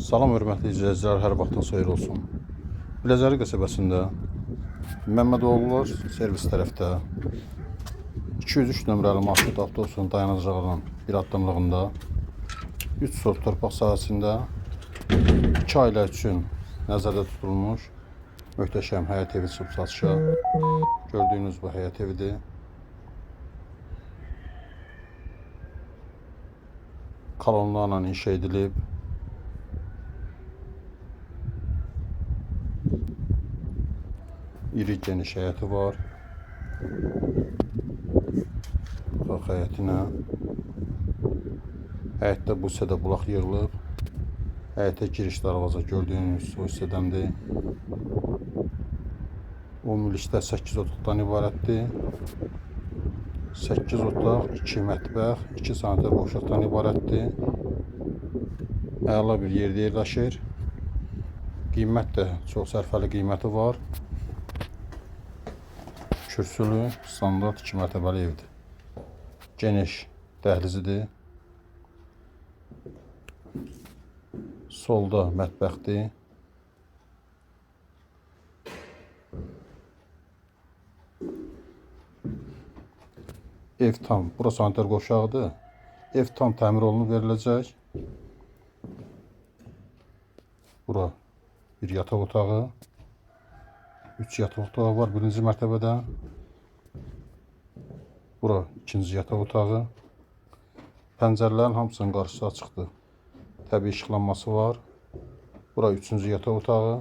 Salam hörmətli izləyicilər, hər vaxtın xeyir olsun. Biləcəri qəsəbəsində Məmmədoğlular servis tərəfdə 203 nömrəli marşrut avtobusunun dayanacağının bir addımlığında 3 sot torpaq sahəsində 2 ailə üçün nəzərdə tutulmuş möhtəşəm həyət evi çıxıb satışa. Gördüyünüz bu həyət evidir. Kolonlarla inşa edilib. İri geniş həyəti var. Bax həyətinə. Həyətdə bu hissədə bulaq yığılıb. Həyətə giriş darvaza gördüyünüz o hissədəndir. Ümumilikdə 8 otaqdan ibarətdir. 8 otaq, 2 mətbəx, 2 sanitar boşluqdan ibarətdir. Əla bir yerdə yerləşir. Qiymət də çox sərfəli qiyməti var. Kürsülü, standart 2 mərtəbəli evdir. Geniş dəhlizidir. Solda mətbəxdir. Ev tam, bura sanitar qovşağıdır. Ev tam təmir olunub veriləcək. Bura bir yataq otağı. 3 yataq otağı var birinci mərtəbədə. Bura ikinci yataq otağı. Pəncərələrin hamısının qarşısı açıqdır. Təbii işıqlanması var. Bura üçüncü yataq otağı.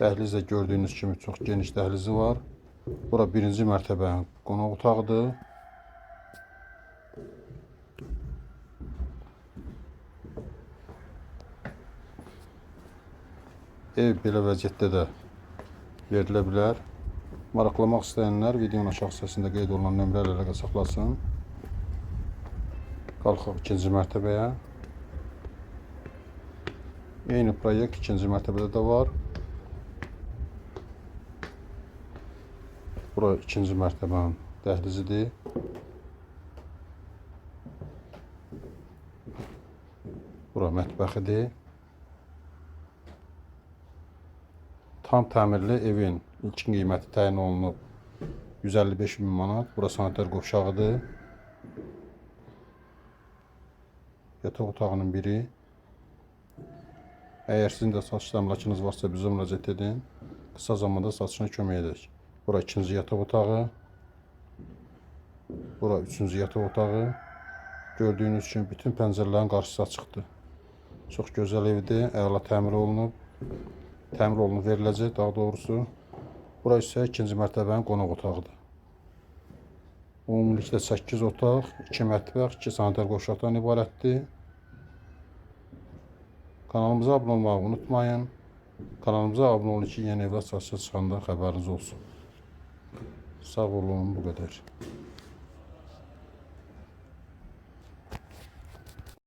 Dəhliz də gördüyünüz kimi çox geniş dəhlizi var. Bura birinci mərtəbənin qonaq otağıdır. Ev belə vəziyyətdə də verilə bilər. Maraqlamaq istəyənlər videonun aşağı hissəsində qeyd olunan nömrə ilə əlaqə saxlasın. Qalxaq ikinci mərtəbəyə. Eyni proyekt ikinci mərtəbədə də var. Bura ikinci mərtəbənin dəhlizidir. Bura mətbəxidir. Tam təmirli evin ilkin qiyməti təyin olunub 155 min manat. Bura sanitar qovşağıdır. Yataq otağının biri. Əgər sizin də satış əmlakınız varsa bizə müraciət edin. Qısa zamanda satışına kömək edək. Bura ikinci yataq otağı. Bura üçüncü yataq otağı. Gördüyünüz kimi bütün pəncərələrin qarşısı açıqdır. Çox gözəl evdir. Əla təmir olunub. Təmir olunub veriləcək daha doğrusu. Bura isə ikinci mərtəbənin qonaq otağıdır. Ümumilikdə 8 otaq, 2 mətbəx, 2 sanitar qovşaqdan ibarətdir. Kanalımıza abunə olmağı unutmayın. Kanalımıza abunə olun ki, yeni evlər satışa çıxanda xəbəriniz olsun. Sağ olun, bu qədər.